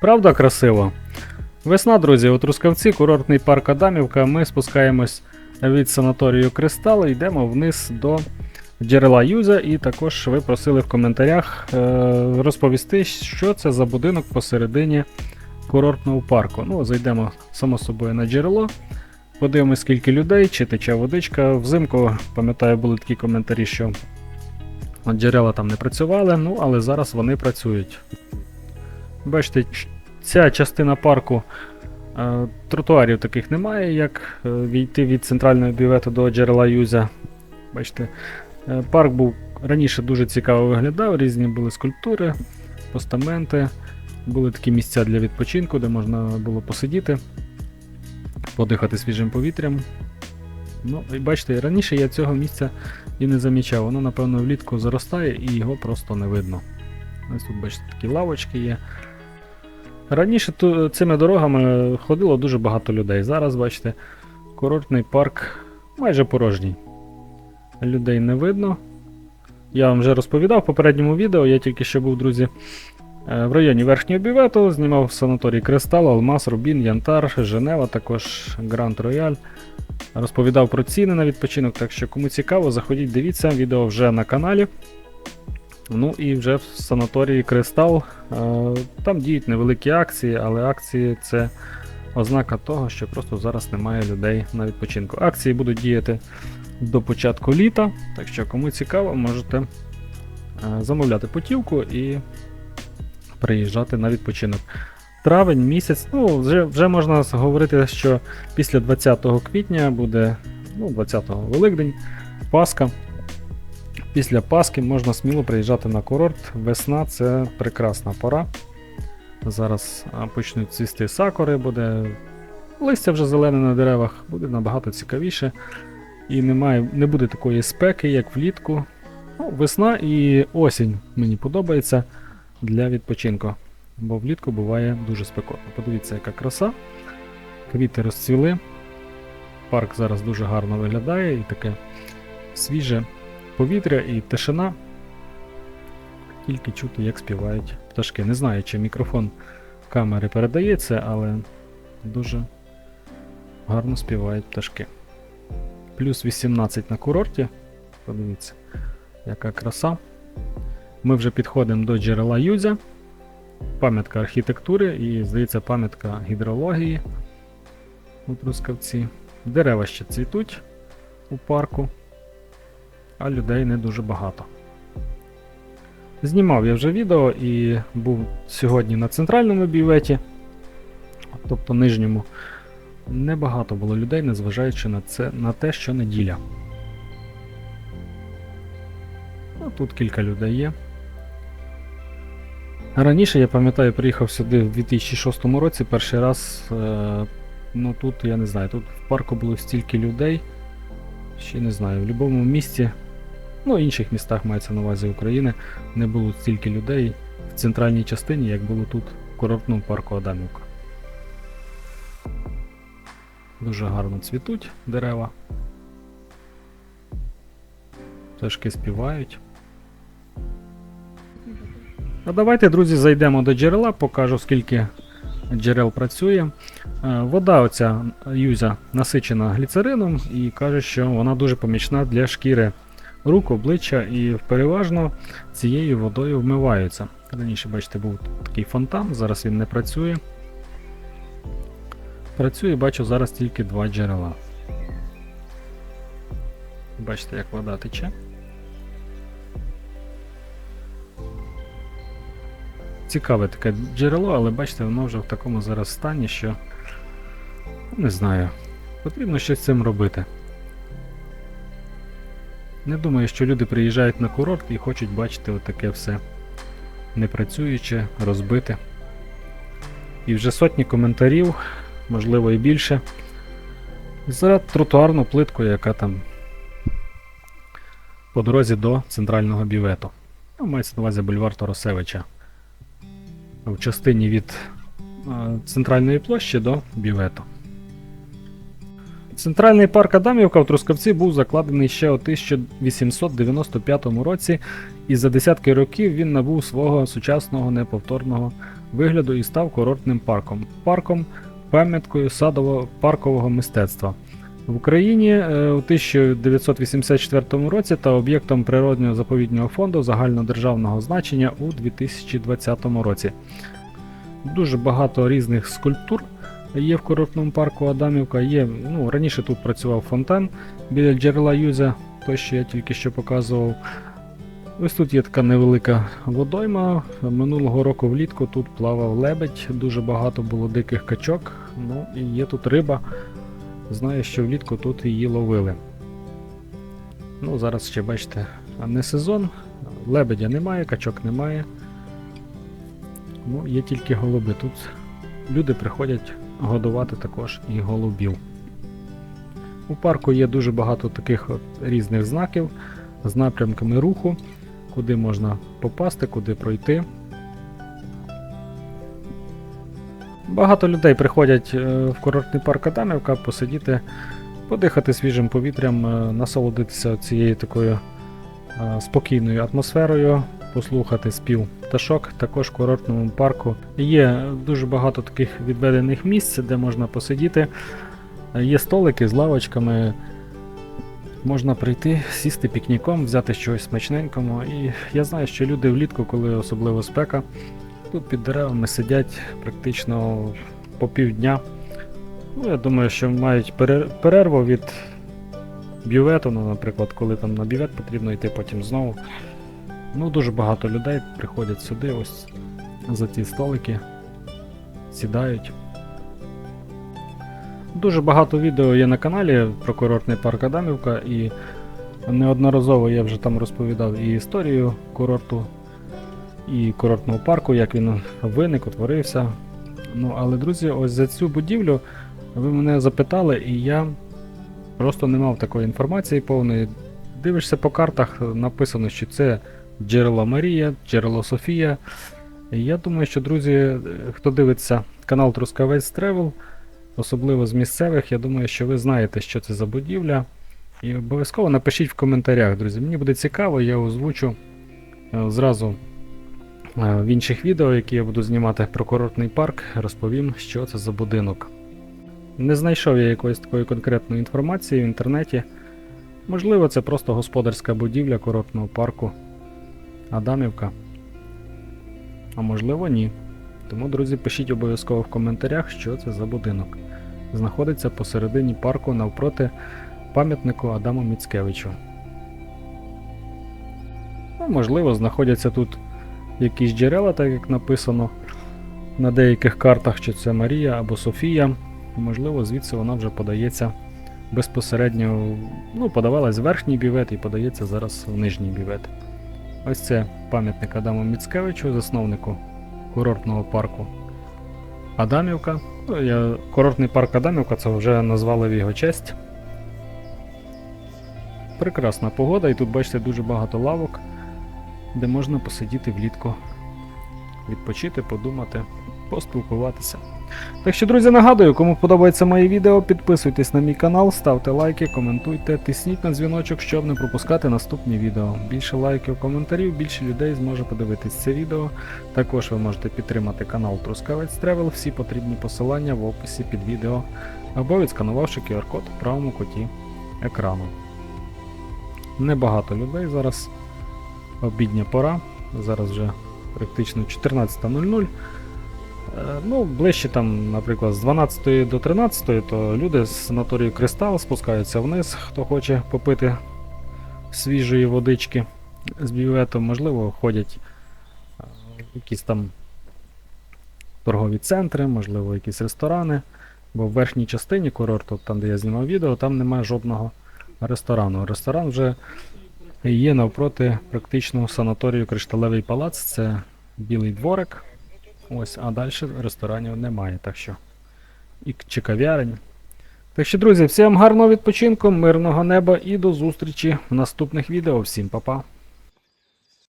Правда красиво? Весна, друзі, у Трускавці, курортний парк Адамівка. Ми спускаємось від санаторію Кристал і йдемо вниз до джерела Юза. І також ви просили в коментарях е, розповісти, що це за будинок посередині курортного парку. Ну, зайдемо само собою на джерело. Подивимось, скільки людей, чи тече водичка. Взимку, пам'ятаю, були такі коментарі, що джерела там не працювали, ну але зараз вони працюють. Бачите, ця частина парку е, тротуарів таких немає, як е, війти від центрального бювету до джерела Юзя. Бачите, е, парк був раніше дуже цікаво виглядав, різні були скульптури, постаменти, були такі місця для відпочинку, де можна було посидіти, подихати свіжим повітрям. Ну, і бачите, раніше я цього місця і не замічав. Воно, напевно, влітку заростає і його просто не видно. Ось тут, бачите, такі лавочки є. Раніше ту, цими дорогами ходило дуже багато людей. Зараз, бачите, курортний парк майже порожній. Людей не видно. Я вам вже розповідав в попередньому відео, я тільки що був, друзі, е, в районі Верхнього Бювету, знімав санаторій Кристал, Алмаз, Рубін, Янтар, Женева, також Гранд Рояль. Розповідав про ціни на відпочинок, так що кому цікаво, заходіть, дивіться, відео вже на каналі. Ну і вже в санаторії Кристал. е, Там діють невеликі акції, але акції це ознака того, що просто зараз немає людей на відпочинку. Акції будуть діяти до початку літа, так що кому цікаво, можете е, замовляти путівку і приїжджати на відпочинок. Травень місяць, ну вже, вже можна говорити, що після 20 квітня буде ну, 20-го Великдень, Пасха. Після Пасхи можна сміло приїжджати на курорт. Весна це прекрасна пора. Зараз почнуть цвісти сакури, буде листя вже зелене на деревах, буде набагато цікавіше. І немає, не буде такої спеки, як влітку. Ну, весна і осінь мені подобається для відпочинку. Бо влітку буває дуже спекотно. Подивіться, яка краса. Квіти розцвіли. Парк зараз дуже гарно виглядає і таке свіже повітря і тишина. Тільки чути, як співають пташки. Не знаю, чи мікрофон камери передається, але дуже гарно співають пташки. Плюс 18 на курорті. Подивіться, яка краса. Ми вже підходимо до джерела Юзя. Пам'ятка архітектури і, здається, пам'ятка гідрології у Трускавці. Дерева ще цвітуть у парку а людей не дуже багато. Знімав я вже відео і був сьогодні на центральному бюветі, тобто нижньому. Небагато було людей, незважаючи на це, на те, що неділя. Ну, тут кілька людей є. Раніше, я пам'ятаю, приїхав сюди в 2006 році перший раз. Е, ну тут, я не знаю, тут в парку було стільки людей. Ще не знаю, в будь-якому місті, ну інших містах мається на увазі України, не було стільки людей в центральній частині, як було тут в курортному парку Адамівка. Дуже гарно цвітуть дерева. Пташки співають. А давайте, друзі, зайдемо до джерела, покажу скільки джерел працює. Е, Вода оця юзя насичена гліцерином і каже, що вона дуже помічна для шкіри рук, обличчя і переважно цією водою вмиваються. Раніше, бачите, був такий фонтан, зараз він не працює. Працює, бачу, зараз тільки два джерела. Бачите, як вода тече. Цікаве таке джерело, але бачите, воно вже в такому зараз стані, що не знаю. Потрібно щось з цим робити. Не думаю, що люди приїжджають на курорт і хочуть бачити отаке все непрацююче, розбите. І вже сотні коментарів, можливо і більше. За тротуарну плитку, яка там по дорозі до центрального бювету. Ну, мається на увазі бульвар Торосевича. В частині від центральної площі до бювету. Центральний парк Адамівка в Трускавці був закладений ще у 1895 році, і за десятки років він набув свого сучасного неповторного вигляду і став курортним парком. Парком пам'яткою садово-паркового мистецтва. В Україні е, у 1984 році та об'єктом природнього заповіднього фонду загальнодержавного значення у 2020 році. Дуже багато різних скульптур є в курортному парку Адамівка. Є, ну, раніше тут працював фонтан біля джерела Юзя, той, що я тільки що показував. Ось тут є така невелика водойма. Минулого року влітку тут плавав лебедь, дуже багато було диких качок. Ну і є тут риба. Знаю, що влітку тут її ловили. Ну, зараз ще бачите, не сезон, лебедя немає, качок немає. Ну, є тільки голуби. Тут люди приходять годувати також і голубів. У парку є дуже багато таких от різних знаків з напрямками руху, куди можна попасти, куди пройти. Багато людей приходять е, в курортний парк Адамівка посидіти, подихати свіжим повітрям, е, насолодитися цією такою е, спокійною атмосферою, послухати спів пташок. Також в курортному парку є дуже багато таких відведених місць, де можна посидіти. Є столики з лавочками. Можна прийти, сісти пікніком, взяти щось смачненького. І я знаю, що люди влітку, коли особливо спека, тут під деревами сидять практично по півдня. Ну, я думаю, що мають перерву від бювету, ну, наприклад, коли там на бювет потрібно йти потім знову. Ну, дуже багато людей приходять сюди, ось за ці столики, сідають. Дуже багато відео є на каналі про курортний парк Адамівка, і неодноразово я вже там розповідав і історію курорту, і курортного парку, як він виник, утворився. Ну, але, друзі, ось за цю будівлю ви мене запитали, і я просто не мав такої інформації повної. Дивишся по картах, написано, що це джерело Марія, джерело Софія. Я думаю, що, друзі, хто дивиться канал Трускавець Тревел, особливо з місцевих, я думаю, що ви знаєте, що це за будівля. І обов'язково напишіть в коментарях, друзі. Мені буде цікаво, я озвучу е, зразу е, в інших відео, які я буду знімати про курортний парк, розповім, що це за будинок. Не знайшов я якоїсь такої конкретної інформації в інтернеті. Можливо, це просто господарська будівля курортного парку Адамівка. А можливо, ні. Тому, друзі, пишіть обов'язково в коментарях, що це за будинок. Знаходиться посередині парку навпроти пам'ятнику Адаму Міцкевичу. Ну, можливо, знаходяться тут якісь джерела, так як написано на деяких картах, чи це Марія або Софія. Можливо, звідси вона вже подається безпосередньо, ну, подавалась в верхній бівет і подається зараз в нижній бівет. Ось це пам'ятник Адаму Міцкевичу, засновнику курортного парку Адамівка. Ну, курортний парк Адамівка це вже назвали в його честь. Прекрасна погода, і тут бачите дуже багато лавок, де можна посидіти влітку, відпочити, подумати, поспілкуватися. Так що, друзі, нагадую, кому подобається моє відео, підписуйтесь на мій канал, ставте лайки, коментуйте, тисніть на дзвіночок, щоб не пропускати наступні відео. Більше лайків, коментарів, більше людей зможе подивитись це відео. Також ви можете підтримати канал Трускавець Тревел, всі потрібні посилання в описі під відео, або відсканувавши QR-код у правому куті екрану. Небагато людей зараз. Обідня пора. Зараз вже практично 14.00. Е, Ну, ближче там, наприклад, з 12 до 13, то люди з санаторію Кристал спускаються вниз, хто хоче попити свіжої водички з бюветом, можливо, ходять е, якісь там торгові центри, можливо, якісь ресторани. Бо в верхній частині курорту, там де я знімав відео, там немає жодного ресторану. Ресторан вже є навпроти практично санаторію Кришталевий палац, це білий дворик. Ось, а далі ресторанів немає, так що. І чи кав'ярень. Так що, друзі, всім гарного відпочинку, мирного неба і до зустрічі в наступних відео. Всім па-па.